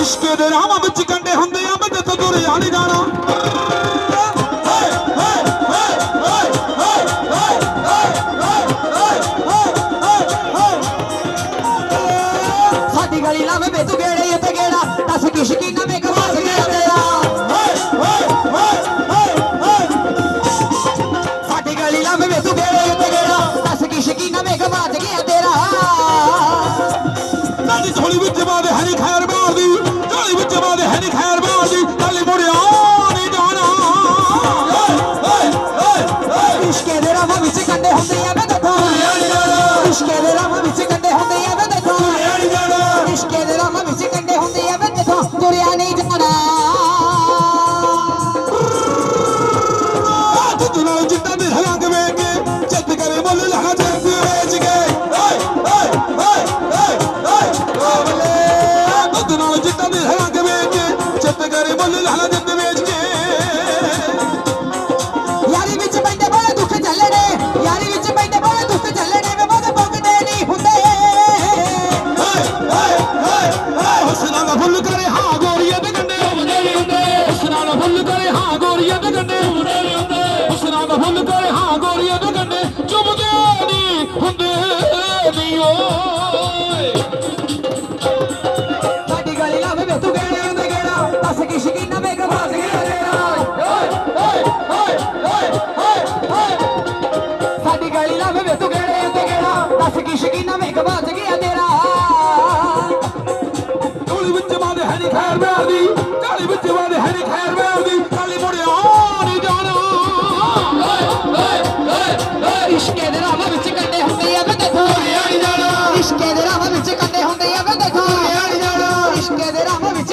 ਇਸ਼ਕ ਦੇ ਰਾਹਾਂ ਵਿੱਚ ਕੰਡੇ ਹੁੰਦੇ ਆ ਬੰਦੇ ਤੋਂ ਦੁਰੇ ਆਲੀ ਗਾਣਾ ਸਾਡੀ ਗਲੀ ਲਾਵੇ ਬੇ ਤੂੰ ਗੇੜੇ ਤੇ ਗੇੜਾ ਤਸ ਕਿਸ਼ਕੀ ਨਵੇਂ ਕਵਾਸ ਗਿਆ ਤੇਰਾ? ਸਾਡੀ ਗਲੀ ਲਾਵੇ ਬੇ ਤੂੰ ਗੇੜੇ ਤੇ ਗੇੜਾ ਤਸ ਕਿਸ਼ਕੀ ਨਵੇਂ ਕਵਾਸ ਗਿਆ ਤੇਰਾ? ਸਾਡੀ ਝੋਲੀ ਵਿੱਚ ਬਾਵੇ ਹਰੀ ਖਾਇਆ Hello. ਇਸ਼ਕੀ ਨਾ ਮੇਘ ਬਾਜ ਗਿਆ ਤੇਰਾ। ਢੋਲੀ ਵਿੱਚ ਵਾਦੇ ਹੈ ਨਹੀਂ ਖੈਰ ਬੈਰ ਦੀ ਢੋਲੀ ਵਿੱਚ ਵਾਦੇ ਹੈ ਨਹੀਂ ਖੈਰ ਬੈਰ ਦੀ ਕਾਲੀ ਮੁੜਿਆ ਨਹੀਂ ਜਾਣਾ। ਇਸ਼ਕੇ ਦੇ ਰਾਹ ਵਿੱਚ ਕੰਡੇ ਹੁੰਦੇ ਆ ਵੇ ਦੇਖੋ। ਨਹੀਂ ਜਾਣਾ। ਇਸ਼ਕੇ ਦੇ ਰਾਹ ਵਿੱਚ ਕੰਡੇ ਹੁੰਦੇ ਆ ਵੇ ਦੇਖੋ। ਨਹੀਂ ਜਾਣਾ। ਇਸ਼ਕੇ ਦੇ ਰਾਹ ਵਿੱਚ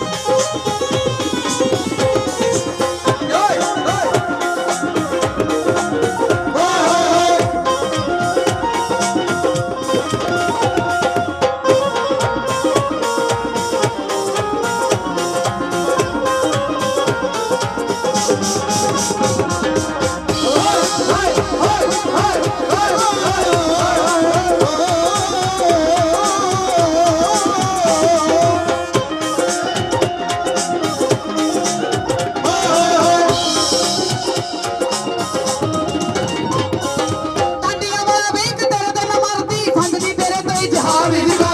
Música Harbi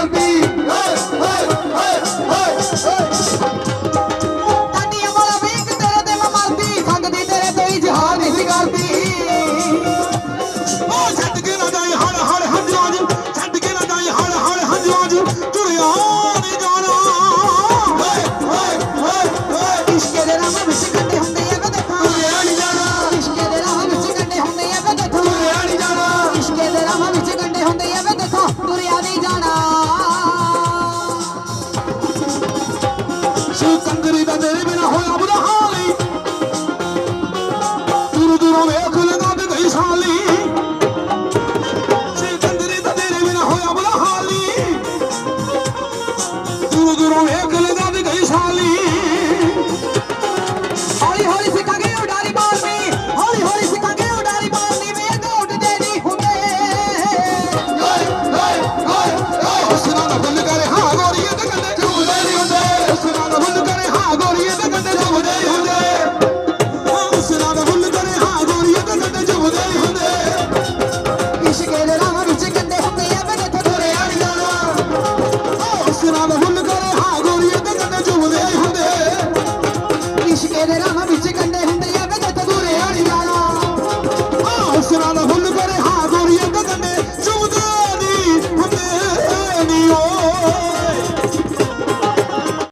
de verano.